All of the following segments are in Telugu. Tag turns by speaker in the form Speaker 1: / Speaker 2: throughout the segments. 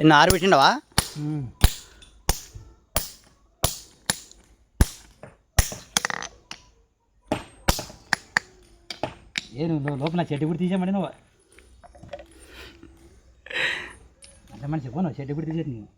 Speaker 1: ఎన్ని ఆరు పెట్టిండవా
Speaker 2: ఏ నువ్వు లోపల చెట్టు ఇప్పుడు తీసేయమంటే నువ్వు. అంటే మనిషి పోను చెట్టు ఇప్పుడు తీసేది నువ్వు.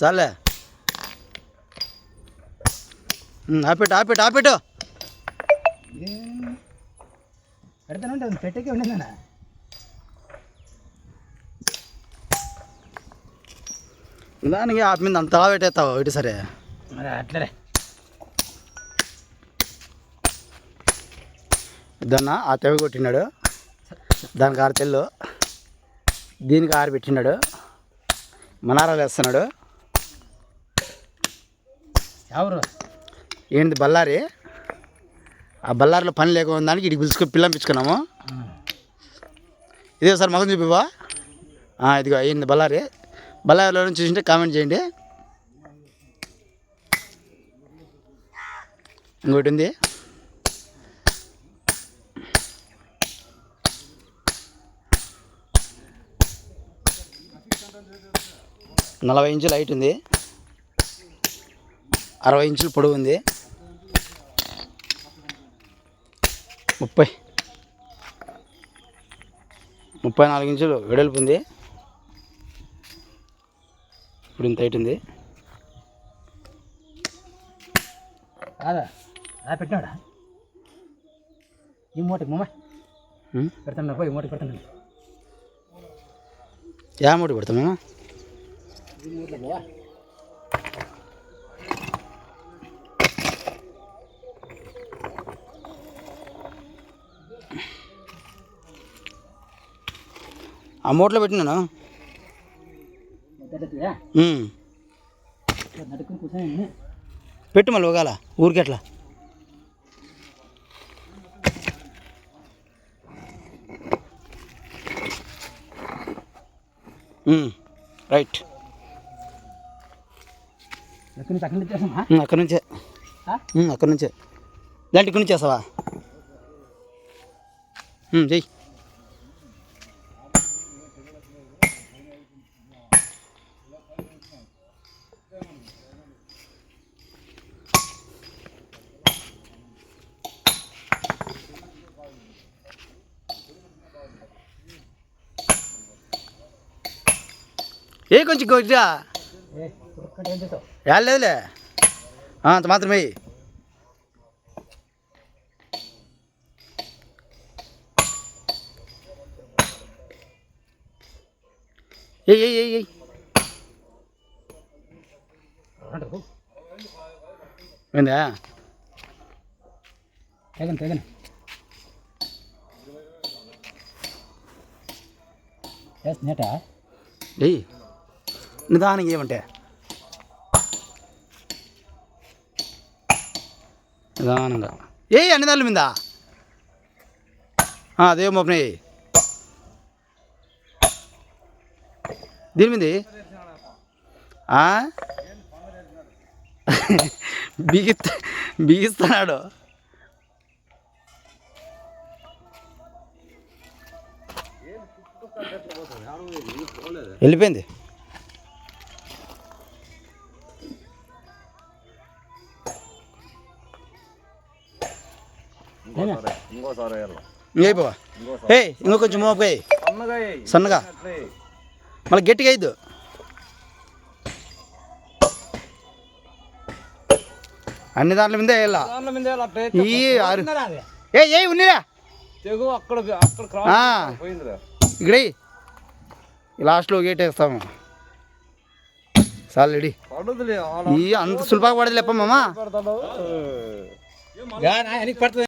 Speaker 1: చాలే ఆపెట్టు ఆపెట్టు ఆపెట్టు.
Speaker 2: పెడతాను ఉంటుంది పెట్టకే ఉండేదన్నా
Speaker 1: దానికి ఆపి మీద అంతలా పెట్టేస్తావు? ఇటు సరే.
Speaker 2: మరి అట్లరే
Speaker 1: ఇద్దన్న ఆ తెగ కొట్టినాడు దానికి ఆరు తెల్లు. దీనికి ఆరు పెట్టినాడు మనారాలు వేస్తున్నాడు.
Speaker 2: ఎవరు?
Speaker 1: ఏంటి బళ్ళారి? ఆ బళ్ళారిలో పని లేకుండా దానికి ఇటు పిలుచుకొని పిల్లంపించుకున్నాము ఇదే సార్ మగం చూపివా ఇదిగో అయ్యింది బళ్ళారి. బళ్ళారిలో నుంచి చూసింటే కామెంట్ చేయండి. ఇంకోటి ఉంది. నలభై ఇంచులు హైట్ ఉంది. అరవై ఇంచులు పొడవు ఉంది. ముప్పై. ముప్పై నాలుగు ఇంచులు వెడల్పు ఉంది. ఇప్పుడు ఇంత హైట్ ఉంది.
Speaker 2: పెట్టినాడా? ఈ మూటకి మమ్మ? పెడతాను పోయి మూటకి పెడతాను.
Speaker 1: యా మూటి పెడతామా ఆ మూటలో పెట్టినాను పెట్టు మళ్ళీ ఒకవేళ ఊరికెట్లా. రైట్.
Speaker 2: అక్కడి నుంచి
Speaker 1: అక్కడి నుంచే. దాంట్లో ఇక్కడి నుంచి చేస్తావా? చెయ్యి. ఏ కొంచెం కొద్దిగా
Speaker 2: ఏ ఒక్కటి ఏం చేసావు
Speaker 1: లేదులే ఆ, అంత మాత్రమే వెయ్యి. ఏయ్ ఏయ్ ఏయ్ ఏయ్
Speaker 2: అంటారు
Speaker 1: ఏందా
Speaker 2: తెగను తెగను ఎస్ నేటా
Speaker 1: ఏయ్ నిదానంగా ఏమంటే? నిదానంగా. ఏయ్ అన్ని దాని మీద? అదే మోపన దీని మీద? ఆ? బిగిస్తున్నాడు. వెళ్ళిపోయింది. ఇంకైపోవా ఏ ఇంకో కొంచెం మోపకాయ సన్నగా మళ్ళీ గట్టిగా అయ్యద్దు అన్ని దాంట్ల మీద వేయాల? ఈ ఆరు. ఏ ఏ ఉన్నీరా.
Speaker 3: తెగు అక్కడ అక్కడ క్రాస్
Speaker 1: ఆ,
Speaker 3: పోయిందిరా.
Speaker 1: ఇక్కడ లాస్ట్లో గేట్ వేస్తాము. చాలు రెడీ.
Speaker 3: పడుదులే
Speaker 1: ఈ అంత సులభంగా పడదు